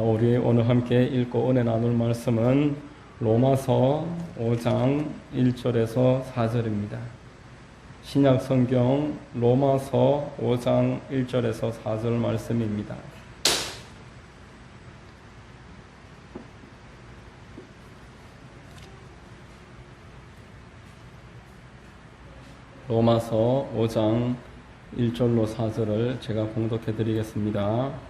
자, 우리 오늘 함께 읽고 은혜 나눌 말씀은 로마서 5장 1절에서 4절입니다. 신약 성경 로마서 5장 1절에서 4절 말씀입니다. 로마서 5장 1절로 4절을 제가 봉독해 드리겠습니다.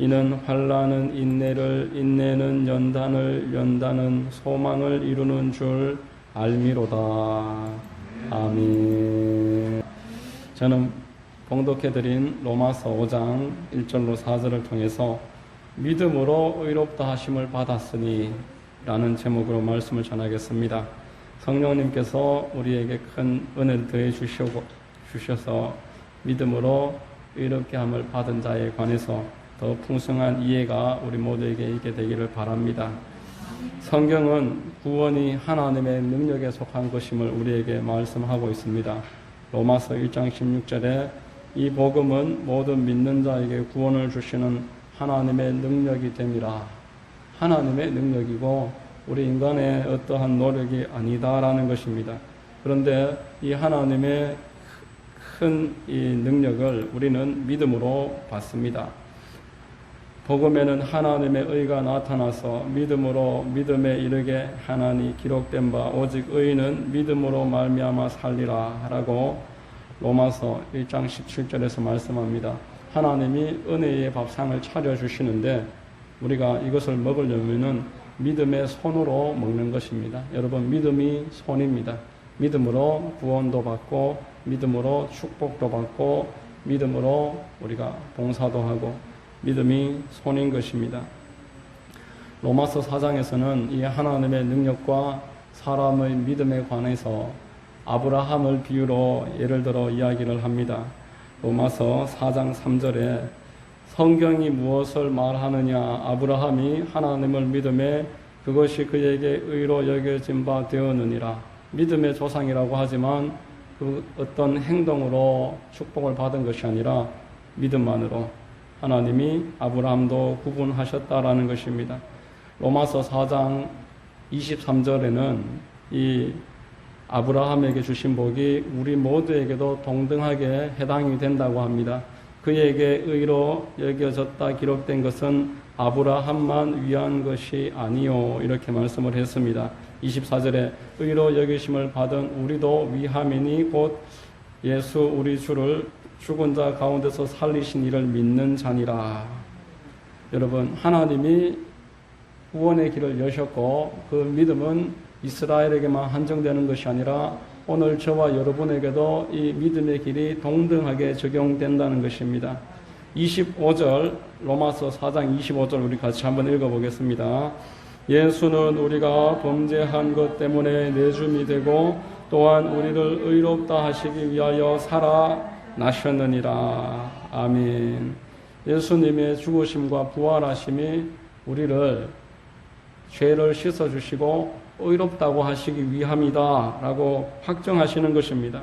이는 환란은 인내를 인내는 연단을 연단은 소망을 이루는 줄 알미로다. 아멘. 저는 봉독해 드린 로마서 5장 1절로 4절을 통해서 믿음으로 의롭다 하심을 받았으니 라는 제목으로 말씀을 전하겠습니다. 성령님께서 우리에게 큰 은혜를 더해 주셔서 믿음으로 의롭게 함을 받은 자에 관해서 더 풍성한 이해가 우리 모두에게 있게 되기를 바랍니다. 성경은 구원이 하나님의 능력에 속한 것임을 우리에게 말씀하고 있습니다. 로마서 1장 16절에 이 복음은 모든 믿는 자에게 구원을 주시는 하나님의 능력이 됨이라. 하나님의 능력이고 우리 인간의 어떠한 노력이 아니다라는 것입니다. 그런데 이 하나님의 큰 이 능력을 우리는 믿음으로 받습니다. 복음에는 하나님의 의가 나타나서 믿음으로 믿음에 이르게 하나니 기록된 바 오직 의인은 믿음으로 말미암아 살리라라고 로마서 1장 17절에서 말씀합니다. 하나님이 은혜의 밥상을 차려 주시는데 우리가 이것을 먹으려면은 믿음의 손으로 먹는 것입니다. 여러분 믿음이 손입니다. 믿음으로 구원도 받고 믿음으로 축복도 받고 믿음으로 우리가 봉사도 하고 믿음이 손인 것입니다. 로마서 4장에서는 이 하나님의 능력과 사람의 믿음에 관해서 아브라함을 비유로 예를 들어 이야기를 합니다. 로마서 4장 3절에 성경이 무엇을 말하느냐 아브라함이 하나님을 믿음에 그것이 그에게 의로 여겨진 바 되었느니라 믿음의 조상이라고 하지만 그 어떤 행동으로 축복을 받은 것이 아니라 믿음만으로 하나님이 아브라함도 구분하셨다라는 것입니다. 로마서 4장 23절에는 이 아브라함에게 주신 복이 우리 모두에게도 동등하게 해당이 된다고 합니다. 그에게 의로 여겨졌다 기록된 것은 아브라함만 위한 것이 아니요 이렇게 말씀을 했습니다. 24절에 의로 여기심을 받은 우리도 위함이니 곧 예수 우리 주를 죽은 자 가운데서 살리신 이를 믿는 자니라. 여러분 하나님이 구원의 길을 여셨고 그 믿음은 이스라엘에게만 한정되는 것이 아니라 오늘 저와 여러분에게도 이 믿음의 길이 동등하게 적용된다는 것입니다. 25절 로마서 4장 25절 우리 같이 한번 읽어보겠습니다. 예수는 우리가 범죄한 것 때문에 내줌이 되고 또한 우리를 의롭다 하시기 위하여 살아 나셨느니라. 아멘. 예수님의 죽으심과 부활하심이 우리를 죄를 씻어 주시고 의롭다고 하시기 위함이다. 라고 확정하시는 것입니다.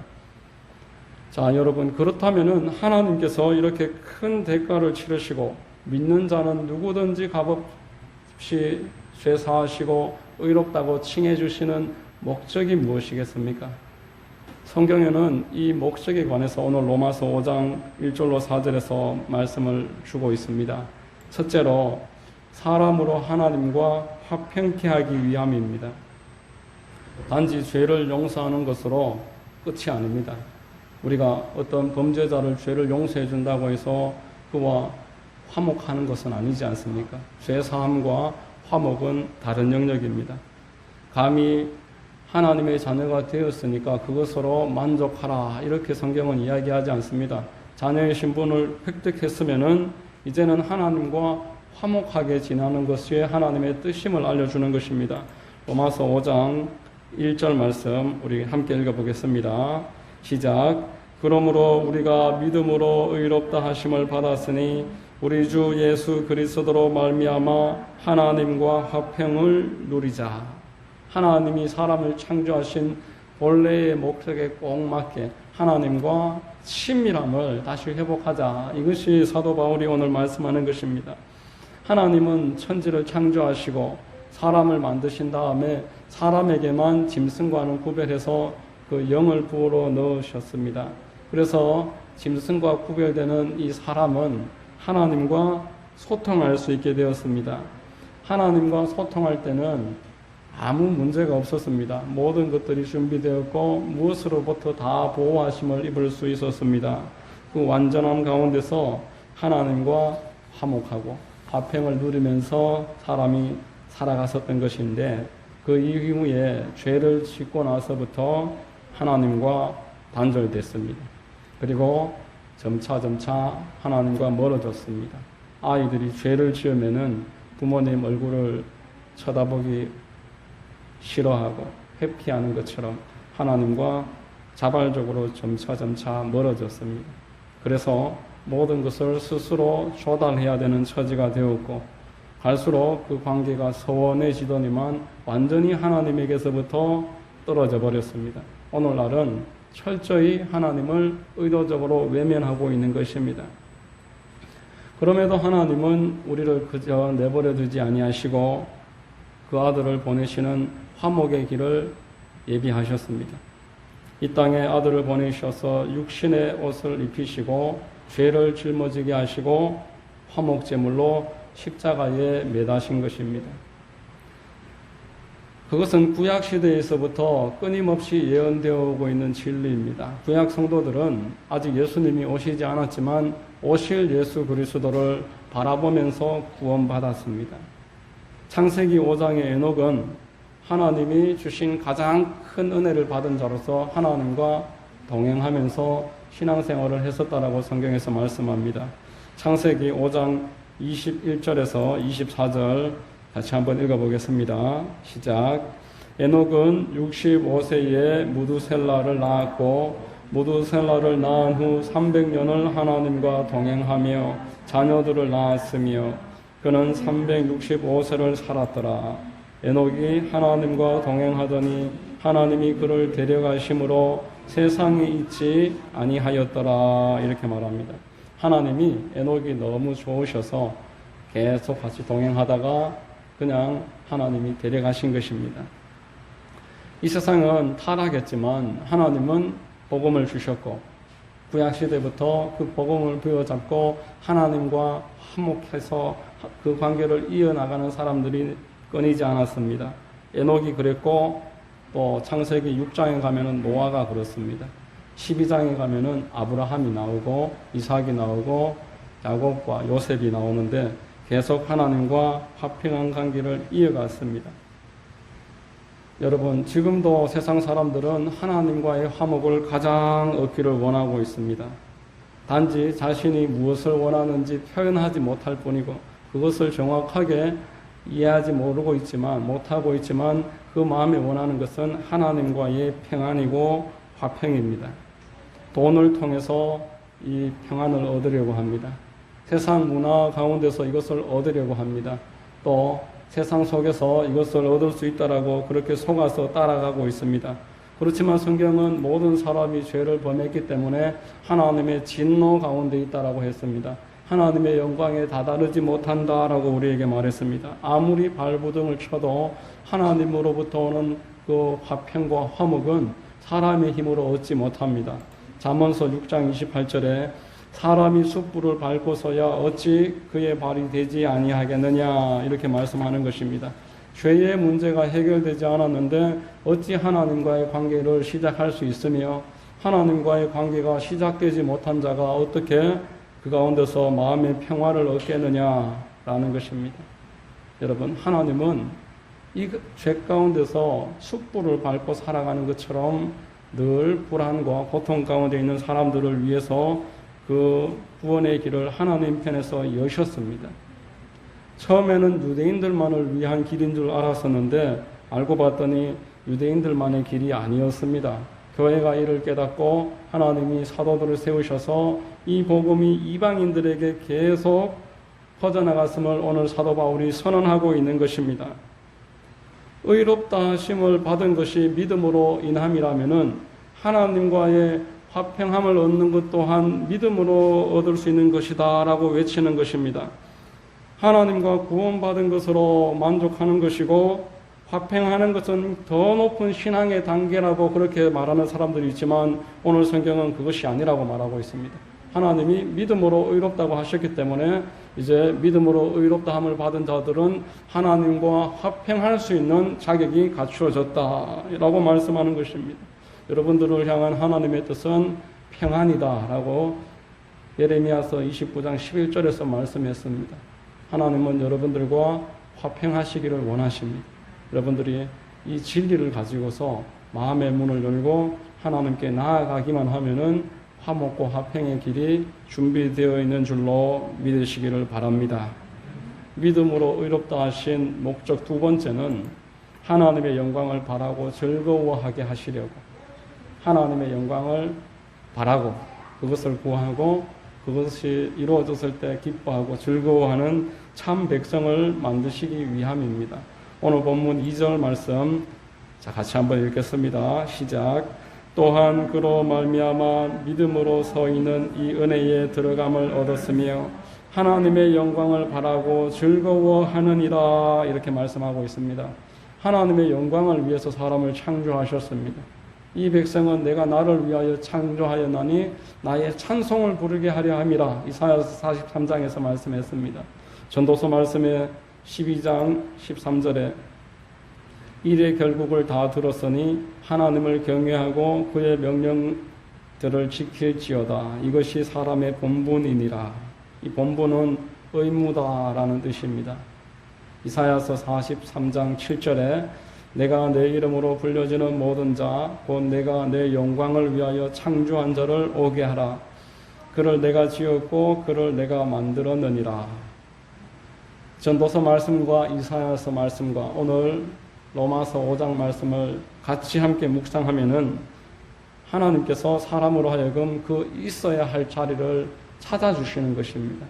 자, 여러분, 그렇다면은 하나님께서 이렇게 큰 대가를 치르시고 믿는 자는 누구든지 값없이 죄 사하시고 의롭다고 칭해 주시는 목적이 무엇이겠습니까? 성경에는 이 목적에 관해서 오늘 로마서 5장 1절로 4절에서 말씀을 주고 있습니다. 첫째로 사람으로 하나님과 화평케 하기 위함입니다. 단지 죄를 용서하는 것으로 끝이 아닙니다. 우리가 어떤 범죄자를 죄를 용서해 준다고 해서 그와 화목하는 것은 아니지 않습니까? 죄 사함과 화목은 다른 영역입니다. 감히 하나님의 자녀가 되었으니까 그것으로 만족하라 이렇게 성경은 이야기하지 않습니다. 자녀의 신분을 획득했으면은 이제는 하나님과 화목하게 지나는 것이 하나님의 뜻임을 알려주는 것입니다. 로마서 5장 1절 말씀 우리 함께 읽어보겠습니다. 시작. 그러므로 우리가 믿음으로 의롭다 하심을 받았으니 우리 주 예수 그리스도로 말미암아 하나님과 화평을 누리자. 하나님이 사람을 창조하신 본래의 목적에 꼭 맞게 하나님과 친밀함을 다시 회복하자. 이것이 사도 바울이 오늘 말씀하는 것입니다. 하나님은 천지를 창조하시고 사람을 만드신 다음에 사람에게만 짐승과는 구별해서 그 영을 부으러 넣으셨습니다. 그래서 짐승과 구별되는 이 사람은 하나님과 소통할 수 있게 되었습니다. 하나님과 소통할 때는 아무 문제가 없었습니다. 모든 것들이 준비되었고 무엇으로부터 다 보호하심을 입을 수 있었습니다. 그 완전함 가운데서 하나님과 화목하고 화평을 누리면서 사람이 살아갔었던 것인데 그 이후에 죄를 짓고 나서부터 하나님과 단절됐습니다. 그리고 점차 점차 하나님과 멀어졌습니다. 아이들이 죄를 지으면은 부모님 얼굴을 쳐다보기 싫어하고 회피하는 것처럼 하나님과 자발적으로 점차 점차 멀어졌습니다. 그래서 모든 것을 스스로 조달해야 되는 처지가 되었고 갈수록 그 관계가 서원해지더니만 완전히 하나님에게서부터 떨어져 버렸습니다. 오늘날은 철저히 하나님을 의도적으로 외면하고 있는 것입니다. 그럼에도 하나님은 우리를 그저 내버려 두지 아니하시고 그 아들을 보내시는 화목의 길을 예비하셨습니다. 이 땅에 아들을 보내셔서 육신의 옷을 입히시고 죄를 짊어지게 하시고 화목 제물로 십자가에 매다신 것입니다. 그것은 구약 시대에서부터 끊임없이 예언되어 오고 있는 진리입니다. 구약 성도들은 아직 예수님이 오시지 않았지만 오실 예수 그리스도를 바라보면서 구원받았습니다. 창세기 5장의 에녹은 하나님이 주신 가장 큰 은혜를 받은 자로서 하나님과 동행하면서 신앙생활을 했었다라고 성경에서 말씀합니다. 창세기 5장 21절에서 24절 같이 한번 읽어보겠습니다. 시작. 에녹은 65세에 무두셀라를 낳았고 무두셀라를 낳은 후 300년을 하나님과 동행하며 자녀들을 낳았으며 그는 365세를 살았더라. 에녹이 하나님과 동행하더니 하나님이 그를 데려가심으로 세상에 있지 아니하였더라 이렇게 말합니다. 하나님이 에녹이 너무 좋으셔서 계속 같이 동행하다가 그냥 하나님이 데려가신 것입니다. 이 세상은 타락했지만 하나님은 복음을 주셨고 구약 시대부터 그 복음을 부여잡고 하나님과 화목해서 그 관계를 이어나가는 사람들이 끊이지 않았습니다. 에녹이 그랬고 또 창세기 6장에 가면은 노아가 그렇습니다. 12장에 가면은 아브라함이 나오고 이삭이 나오고 야곱과 요셉이 나오는데 계속 하나님과 화평한 관계를 이어갔습니다. 여러분, 지금도 세상 사람들은 하나님과의 화목을 가장 얻기를 원하고 있습니다. 단지 자신이 무엇을 원하는지 표현하지 못할 뿐이고 그것을 정확하게 이해하지 모르고 있지만 못하고 있지만 그 마음에 원하는 것은 하나님과의 평안이고 화평입니다. 돈을 통해서 이 평안을 얻으려고 합니다. 세상 문화 가운데서 이것을 얻으려고 합니다. 또 세상 속에서 이것을 얻을 수 있다라고 그렇게 속아서 따라가고 있습니다. 그렇지만 성경은 모든 사람이 죄를 범했기 때문에 하나님의 진노 가운데 있다라고 했습니다. 하나님의 영광에 다다르지 못한다라고 우리에게 말했습니다. 아무리 발부등을 쳐도 하나님으로부터 오는 그 화평과 화목은 사람의 힘으로 얻지 못합니다. 잠언서 6장 28절에 사람이 숯불을 밟고서야 어찌 그의 발이 되지 아니하겠느냐 이렇게 말씀하는 것입니다. 죄의 문제가 해결되지 않았는데 어찌 하나님과의 관계를 시작할 수 있으며 하나님과의 관계가 시작되지 못한 자가 어떻게 그 가운데서 마음의 평화를 얻겠느냐라는 것입니다. 여러분 하나님은 이 죄 가운데서 숯불을 밟고 살아가는 것처럼 늘 불안과 고통 가운데 있는 사람들을 위해서 그 구원의 길을 하나님 편에서 여셨습니다. 처음에는 유대인들만을 위한 길인 줄 알았었는데 알고 봤더니 유대인들만의 길이 아니었습니다. 교회가 이를 깨닫고 하나님이 사도들을 세우셔서 이 복음이 이방인들에게 계속 퍼져나갔음을 오늘 사도 바울이 선언하고 있는 것입니다. 의롭다 하심을 받은 것이 믿음으로 인함이라면은 하나님과의 화평함을 얻는 것 또한 믿음으로 얻을 수 있는 것이다라고 외치는 것입니다. 하나님과 구원받은 것으로 만족하는 것이고 화평하는 것은 더 높은 신앙의 단계라고 그렇게 말하는 사람들이 있지만 오늘 성경은 그것이 아니라고 말하고 있습니다. 하나님이 믿음으로 의롭다고 하셨기 때문에 이제 믿음으로 의롭다함을 받은 자들은 하나님과 화평할 수 있는 자격이 갖추어졌다라고 말씀하는 것입니다. 여러분들을 향한 하나님의 뜻은 평안이다라고 예레미야서 29장 11절에서 말씀했습니다. 하나님은 여러분들과 화평하시기를 원하십니다. 여러분들이 이 진리를 가지고서 마음의 문을 열고 하나님께 나아가기만 하면은 화목과 화평의 길이 준비되어 있는 줄로 믿으시기를 바랍니다. 믿음으로 의롭다 하신 목적 두 번째는 하나님의 영광을 바라고 즐거워하게 하시려고 하나님의 영광을 바라고 그것을 구하고 그것이 이루어졌을 때 기뻐하고 즐거워하는 참 백성을 만드시기 위함입니다. 오늘 본문 2절 말씀 자 같이 한번 읽겠습니다. 시작. 또한 그로 말미암아 믿음으로 서 있는 이 은혜에 들어감을 얻었으며 하나님의 영광을 바라고 즐거워하느니라 이렇게 말씀하고 있습니다. 하나님의 영광을 위해서 사람을 창조하셨습니다. 이 백성은 내가 나를 위하여 창조하였나니 나의 찬송을 부르게 하려 함이라 이사야서 43장에서 말씀했습니다. 전도서 말씀에 12장 13절에 일의 결국을 다 들었으니 하나님을 경외하고 그의 명령들을 지킬지어다. 이것이 사람의 본분이니라. 이 본분은 의무다라는 뜻입니다. 이사야서 43장 7절에 내가 내 이름으로 불려지는 모든 자, 곧 내가 내 영광을 위하여 창조한 자를 오게 하라. 그를 내가 지었고 그를 내가 만들었느니라. 전도서 말씀과 이사야서 말씀과 오늘 로마서 5장 말씀을 같이 함께 묵상하면은 하나님께서 사람으로 하여금 그 있어야 할 자리를 찾아주시는 것입니다.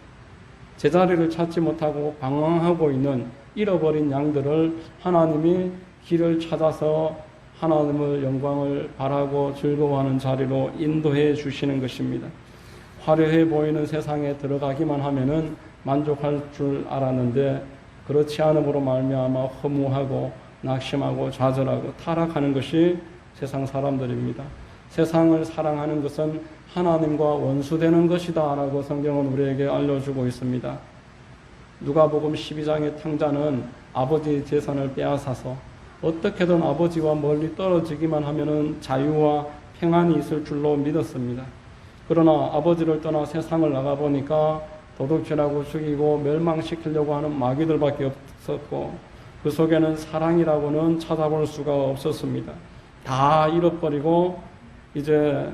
제자리를 찾지 못하고 방황하고 있는 잃어버린 양들을 하나님이 길을 찾아서 하나님의 영광을 바라고 즐거워하는 자리로 인도해 주시는 것입니다. 화려해 보이는 세상에 들어가기만 하면은 만족할 줄 알았는데 그렇지 않음으로 말미암아 허무하고 낙심하고 좌절하고 타락하는 것이 세상 사람들입니다. 세상을 사랑하는 것은 하나님과 원수되는 것이다라고 성경은 우리에게 알려주고 있습니다. 누가복음 12장의 탕자는 아버지의 재산을 빼앗아서 어떻게든 아버지와 멀리 떨어지기만 하면은 자유와 평안이 있을 줄로 믿었습니다. 그러나 아버지를 떠나 세상을 나가 보니까 도둑질하고 죽이고 멸망시키려고 하는 마귀들밖에 없었고 그 속에는 사랑이라고는 찾아볼 수가 없었습니다. 다 잃어버리고 이제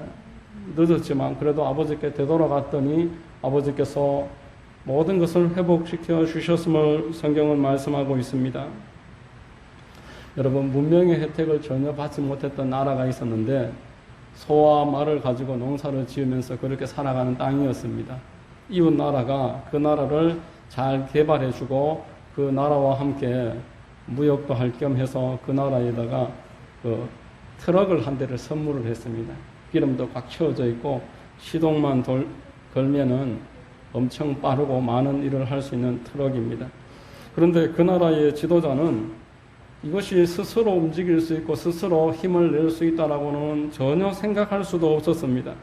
늦었지만 그래도 아버지께 되돌아갔더니 아버지께서 모든 것을 회복시켜 주셨음을 성경은 말씀하고 있습니다. 여러분 문명의 혜택을 전혀 받지 못했던 나라가 있었는데 소와 말을 가지고 농사를 지으면서 그렇게 살아가는 땅이었습니다. 이웃 나라가 그 나라를 잘 개발해주고 그 나라와 함께 무역도 할 겸 해서 그 나라에다가 그 트럭을 한 대를 선물을 했습니다. 기름도 꽉 채워져 있고 시동만 돌, 걸면은 엄청 빠르고 많은 일을 할 수 있는 트럭입니다. 그런데 그 나라의 지도자는 이것이 스스로 움직일 수 있고 스스로 힘을 낼 수 있다라고는 전혀 생각할 수도 없었습니다.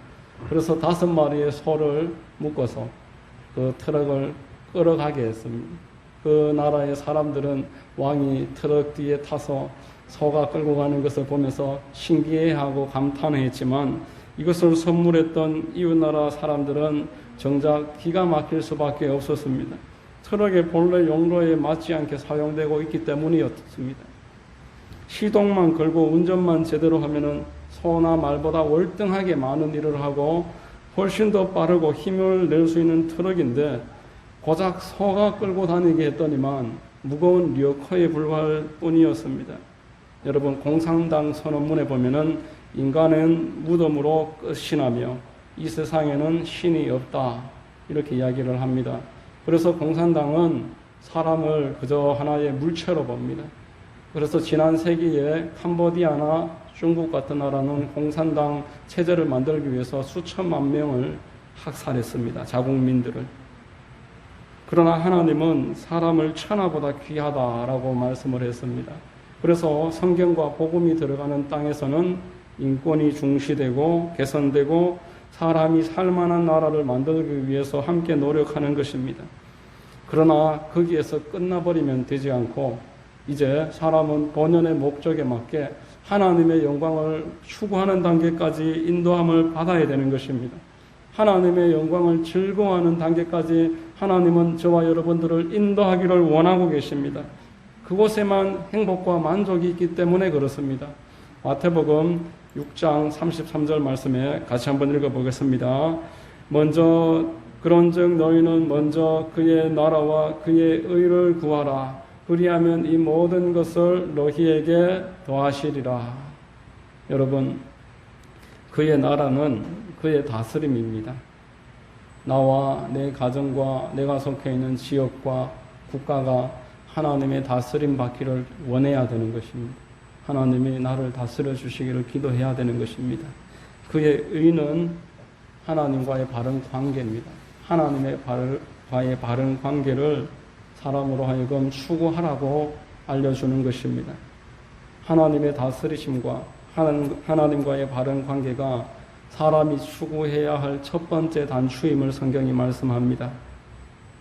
그래서 다섯 마리의 소를 묶어서 그 트럭을 끌어가게 했습니다. 그 나라의 사람들은 왕이 트럭 뒤에 타서 소가 끌고 가는 것을 보면서 신기해하고 감탄했지만 이것을 선물했던 이웃나라 사람들은 정작 기가 막힐 수밖에 없었습니다. 트럭의 본래 용도에 맞지 않게 사용되고 있기 때문이었습니다. 시동만 걸고 운전만 제대로 하면은 소나 말보다 월등하게 많은 일을 하고 훨씬 더 빠르고 힘을 낼 수 있는 트럭인데 고작 소가 끌고 다니게 했더니만 무거운 리어커에 불과할 뿐이었습니다. 여러분 공산당 선언문에 보면은 인간은 무덤으로 끝이 나며 이 세상에는 신이 없다 이렇게 이야기를 합니다. 그래서 공산당은 사람을 그저 하나의 물체로 봅니다. 그래서 지난 세기에 캄보디아나 중국 같은 나라는 공산당 체제를 만들기 위해서 수천만 명을 학살했습니다. 자국민들을. 그러나 하나님은 사람을 천하보다 귀하다라고 말씀을 했습니다. 그래서 성경과 복음이 들어가는 땅에서는 인권이 중시되고 개선되고 사람이 살만한 나라를 만들기 위해서 함께 노력하는 것입니다. 그러나 거기에서 끝나버리면 되지 않고 이제 사람은 본연의 목적에 맞게 하나님의 영광을 추구하는 단계까지 인도함을 받아야 되는 것입니다. 하나님의 영광을 즐거워하는 단계까지 하나님은 저와 여러분들을 인도하기를 원하고 계십니다. 그곳에만 행복과 만족이 있기 때문에 그렇습니다. 마태복음 6장 33절 말씀에 같이 한번 읽어보겠습니다. 먼저 그런즉 너희는 먼저 그의 나라와 그의 의를 구하라. 그리하면 이 모든 것을 너희에게 더하시리라. 여러분, 그의 나라는 그의 다스림입니다. 나와 내 가정과 내가 속해 있는 지역과 국가가 하나님의 다스림 받기를 원해야 되는 것입니다. 하나님이 나를 다스려 주시기를 기도해야 되는 것입니다. 그의 의는 하나님과의 바른 관계입니다. 하나님의 과의 바른 관계를 사람으로 하여금 추구하라고 알려주는 것입니다. 하나님의 다스리심과 하나님과의 바른 관계가 사람이 추구해야 할 첫 번째 단추임을 성경이 말씀합니다.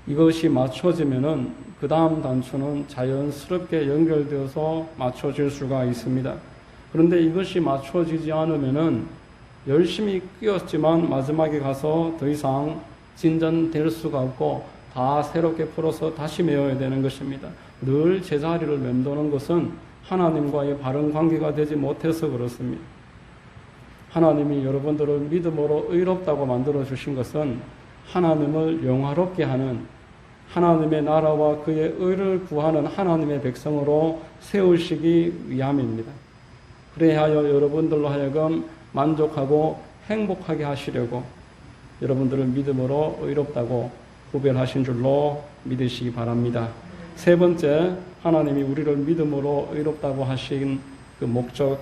이것이 맞춰지면은 그 다음 단추는 자연스럽게 연결되어서 맞춰질 수가 있습니다. 그런데 이것이 맞춰지지 않으면은 열심히 끼었지만 마지막에 가서 더 이상 진전될 수가 없고 다 새롭게 풀어서 다시 메워야 되는 것입니다. 늘 제자리를 맴도는 것은 하나님과의 바른 관계가 되지 못해서 그렇습니다. 하나님이 여러분들을 믿음으로 의롭다고 만들어 주신 것은 하나님을 영화롭게 하는 하나님의 나라와 그의 의를 구하는 하나님의 백성으로 세우시기 위함입니다. 그래하여 여러분들로 하여금 만족하고 행복하게 하시려고 여러분들을 믿음으로 의롭다고 구별하신 줄로 믿으시기 바랍니다. 세 번째, 하나님이 우리를 믿음으로 의롭다고 하신 그 목적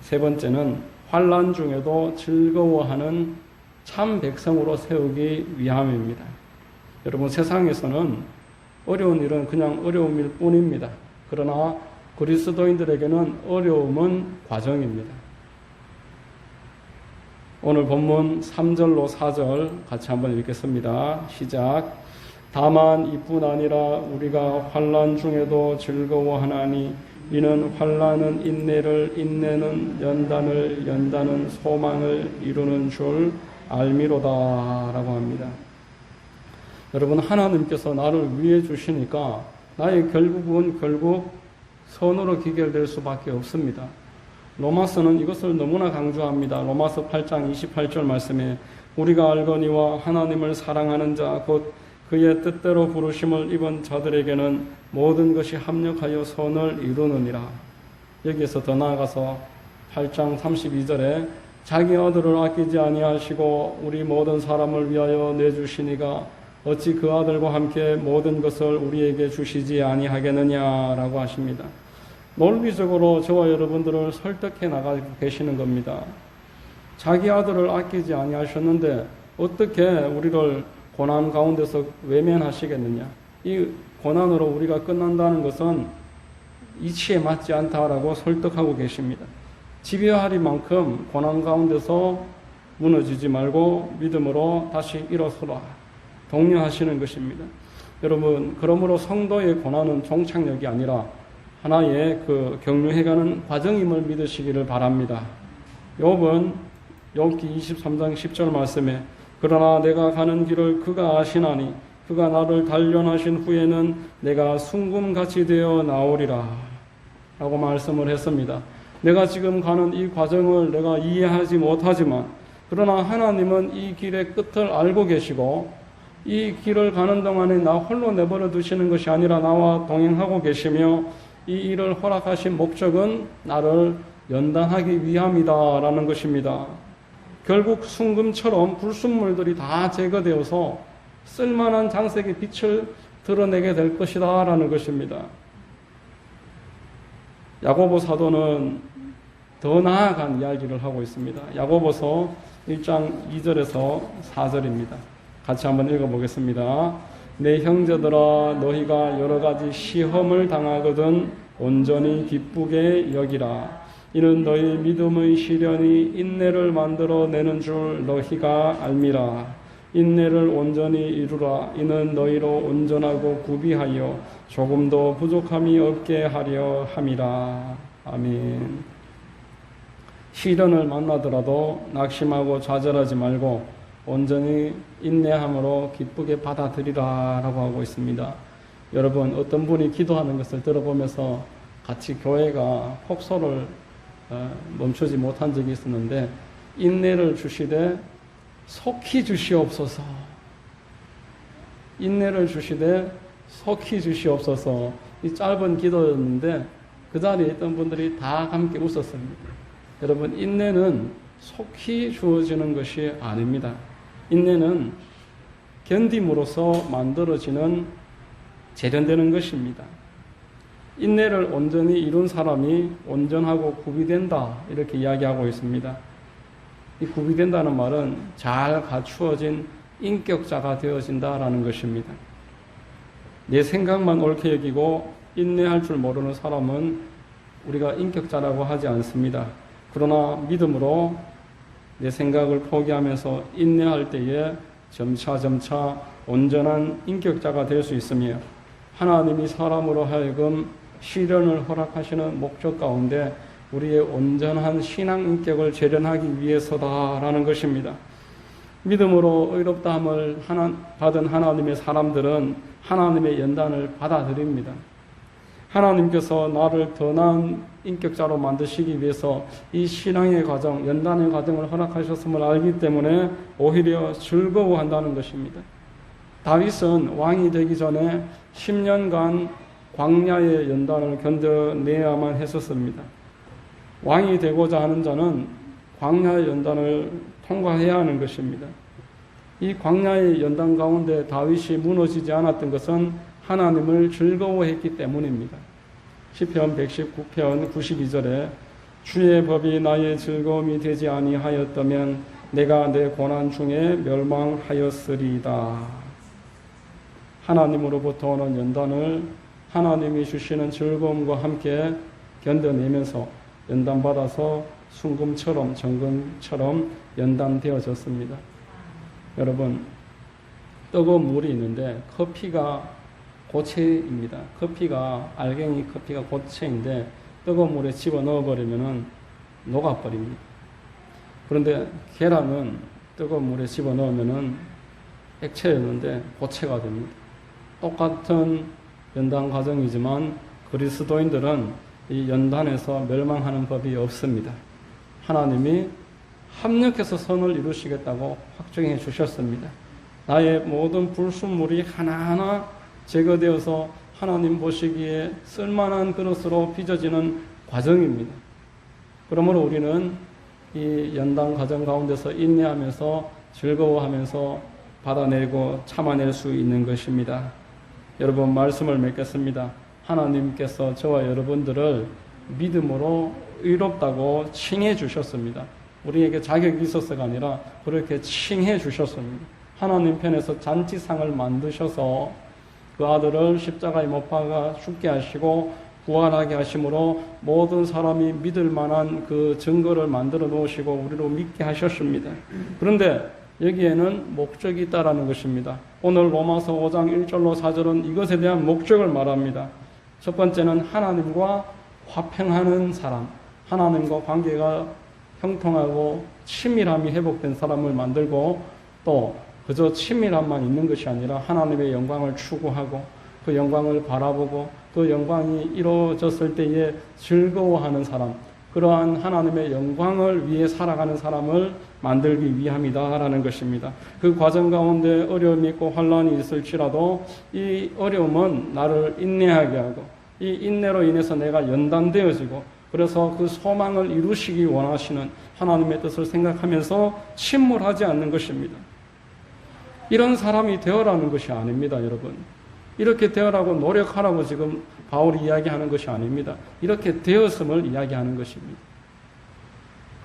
세 번째는 환란 중에도 즐거워하는 참 백성으로 세우기 위함입니다. 여러분 세상에서는 어려운 일은 그냥 어려움일 뿐입니다. 그러나 그리스도인들에게는 어려움은 과정입니다. 오늘 본문 3절로 4절 같이 한번 읽겠습니다. 시작. 다만 이뿐 아니라 우리가 환란 중에도 즐거워하나니 이는 환란은 인내를 인내는 연단을 연단은 소망을 이루는 줄 알미로다라고 합니다. 여러분 하나님께서 나를 위해 주시니까 나의 결국은 결국 선으로 기결될 수밖에 없습니다. 로마서는 이것을 너무나 강조합니다. 로마서 8장 28절 말씀에 우리가 알거니와 하나님을 사랑하는 자 곧 그의 뜻대로 부르심을 입은 자들에게는 모든 것이 합력하여 선을 이루느니라. 여기에서 더 나아가서 8장 32절에 자기 아들을 아끼지 아니하시고 우리 모든 사람을 위하여 내주시니가 어찌 그 아들과 함께 모든 것을 우리에게 주시지 아니하겠느냐라고 하십니다. 논리적으로 저와 여러분들을 설득해 나가고 계시는 겁니다. 자기 아들을 아끼지 아니하셨는데 어떻게 우리를 고난 가운데서 외면하시겠느냐? 이 고난으로 우리가 끝난다는 것은 이치에 맞지 않다라고 설득하고 계십니다. 집요하리만큼 고난 가운데서 무너지지 말고 믿음으로 다시 일어서라. 독려하시는 것입니다. 여러분, 그러므로 성도의 고난은 종착역이 아니라 하나의 그 격려해가는 과정임을 믿으시기를 바랍니다. 욥은 욥기 23장 10절 말씀에 그러나 내가 가는 길을 그가 아시나니 그가 나를 단련하신 후에는 내가 순금같이 되어 나오리라 라고 말씀을 했습니다. 내가 지금 가는 이 과정을 내가 이해하지 못하지만 그러나 하나님은 이 길의 끝을 알고 계시고 이 길을 가는 동안에 나 홀로 내버려 두시는 것이 아니라 나와 동행하고 계시며 이 일을 허락하신 목적은 나를 연단하기 위함이다라는 것입니다. 결국 순금처럼 불순물들이 다 제거되어서 쓸만한 장색의 빛을 드러내게 될 것이다라는 것입니다. 야고보 사도는 더 나아간 이야기를 하고 있습니다. 야고보서 1장 2절에서 4절입니다. 같이 한번 읽어보겠습니다. 내 형제들아 너희가 여러 가지 시험을 당하거든 온전히 기쁘게 여기라. 이는 너희 믿음의 시련이 인내를 만들어 내는 줄 너희가 알미라. 인내를 온전히 이루라. 이는 너희로 온전하고 구비하여 조금도 부족함이 없게 하려 함이라. 아멘. 시련을 만나더라도 낙심하고 좌절하지 말고 온전히 인내함으로 기쁘게 받아들이라 라고 하고 있습니다. 여러분 어떤 분이 기도하는 것을 들어보면서 같이 교회가 폭소를 어, 멈추지 못한 적이 있었는데 인내를 주시되 속히 주시옵소서. 인내를 주시되 속히 주시옵소서. 이 짧은 기도였는데 그 자리에 있던 분들이 다 함께 웃었습니다. 여러분 인내는 속히 주어지는 것이 아닙니다. 인내는 견딤으로써 만들어지는 재련되는 것입니다. 인내를 온전히 이룬 사람이 온전하고 구비된다 이렇게 이야기하고 있습니다. 이 구비된다는 말은 잘 갖추어진 인격자가 되어진다라는 것입니다. 내 생각만 옳게 여기고 인내할 줄 모르는 사람은 우리가 인격자라고 하지 않습니다. 그러나 믿음으로 내 생각을 포기하면서 인내할 때에 점차 점차 온전한 인격자가 될 수 있으며 하나님이 사람으로 하여금 시련을 허락하시는 목적 가운데 우리의 온전한 신앙 인격을 재련하기 위해서다라는 것입니다. 믿음으로 의롭다함을 받은 하나님의 사람들은 하나님의 연단을 받아들입니다. 하나님께서 나를 더 나은 인격자로 만드시기 위해서 이 신앙의 과정, 연단의 과정을 허락하셨음을 알기 때문에 오히려 즐거워한다는 것입니다. 다윗은 왕이 되기 전에 10년간 광야의 연단을 견뎌내야만 했었습니다. 왕이 되고자 하는 자는 광야의 연단을 통과해야 하는 것입니다. 이 광야의 연단 가운데 다윗이 무너지지 않았던 것은 하나님을 즐거워했기 때문입니다. 시편 119편 92절에 주의 법이 나의 즐거움이 되지 아니하였다면 내가 내 고난 중에 멸망하였으리다. 하나님으로부터 오는 연단을 하나님이 주시는 즐거움과 함께 견뎌내면서 연단받아서 순금처럼 정금처럼 연단되어졌습니다. 여러분 뜨거운 물이 있는데 커피가 고체입니다. 커피가 알갱이 커피가 고체인데 뜨거운 물에 집어 넣어버리면은 녹아버립니다. 그런데 계란은 뜨거운 물에 집어 넣으면은 액체였는데 고체가 됩니다. 똑같은 연단 과정이지만 그리스도인들은 이 연단에서 멸망하는 법이 없습니다. 하나님이 합력해서 선을 이루시겠다고 확정해 주셨습니다. 나의 모든 불순물이 하나하나 제거되어서 하나님 보시기에 쓸만한 그릇으로 빚어지는 과정입니다. 그러므로 우리는 이 연단 과정 가운데서 인내하면서 즐거워하면서 받아내고 참아낼 수 있는 것입니다. 여러분 말씀을 맺겠습니다. 하나님께서 저와 여러분들을 믿음으로 의롭다고 칭해 주셨습니다. 우리에게 자격이 있어서가 아니라 그렇게 칭해 주셨습니다. 하나님 편에서 잔치상을 만드셔서 그 아들을 십자가에 못 박아 죽게 하시고 부활하게 하심으로 모든 사람이 믿을 만한 그 증거를 만들어 놓으시고 우리로 믿게 하셨습니다. 그런데 여기에는 목적이 있다라는 것입니다. 오늘 로마서 5장 1절로 4절은 이것에 대한 목적을 말합니다. 첫 번째는 하나님과 화평하는 사람, 하나님과 관계가 형통하고 친밀함이 회복된 사람을 만들고 또 그저 친밀함만 있는 것이 아니라 하나님의 영광을 추구하고 그 영광을 바라보고 그 영광이 이루어졌을 때에 즐거워하는 사람, 그러한 하나님의 영광을 위해 살아가는 사람을 만들기 위함이다라는 것입니다. 그 과정 가운데 어려움이 있고 환란이 있을지라도 이 어려움은 나를 인내하게 하고 이 인내로 인해서 내가 연단되어지고 그래서 그 소망을 이루시기 원하시는 하나님의 뜻을 생각하면서 침몰하지 않는 것입니다. 이런 사람이 되어라는 것이 아닙니다, 여러분. 이렇게 되어라고 노력하라고 지금 바울이 이야기하는 것이 아닙니다. 이렇게 되었음을 이야기하는 것입니다.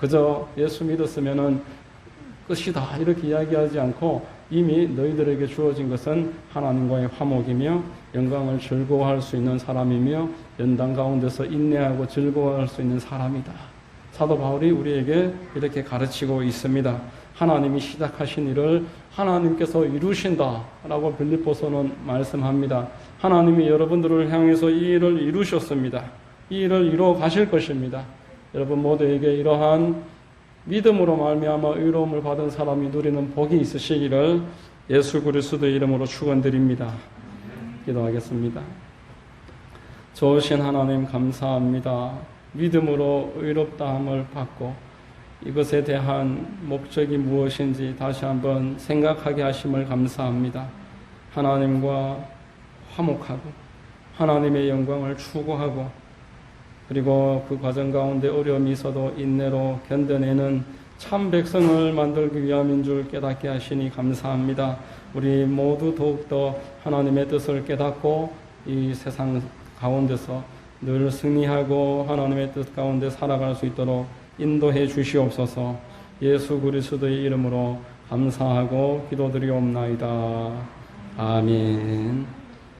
그저 예수 믿었으면은 끝이다 이렇게 이야기하지 않고 이미 너희들에게 주어진 것은 하나님과의 화목이며 영광을 즐거워할 수 있는 사람이며 연단 가운데서 인내하고 즐거워할 수 있는 사람이다. 사도 바울이 우리에게 이렇게 가르치고 있습니다. 하나님이 시작하신 일을 하나님께서 이루신다라고 빌립보서는 말씀합니다. 하나님이 여러분들을 향해서 이 일을 이루셨습니다. 이 일을 이루어 가실 것입니다. 여러분 모두에게 이러한 믿음으로 말미암아 의로움을 받은 사람이 누리는 복이 있으시기를 예수 그리스도의 이름으로 축원드립니다. 기도하겠습니다. 좋으신 하나님 감사합니다. 믿음으로 의롭다함을 받고 이것에 대한 목적이 무엇인지 다시 한번 생각하게 하심을 감사합니다. 하나님과 화목하고 하나님의 영광을 추구하고 그리고 그 과정 가운데 어려움이 있어도 인내로 견뎌내는 참 백성을 만들기 위함인 줄 깨닫게 하시니 감사합니다. 우리 모두 더욱더 하나님의 뜻을 깨닫고 이 세상 가운데서 늘 승리하고 하나님의 뜻 가운데 살아갈 수 있도록 인도해 주시옵소서 예수 그리스도의 이름으로 감사하고 기도드리옵나이다. 아멘.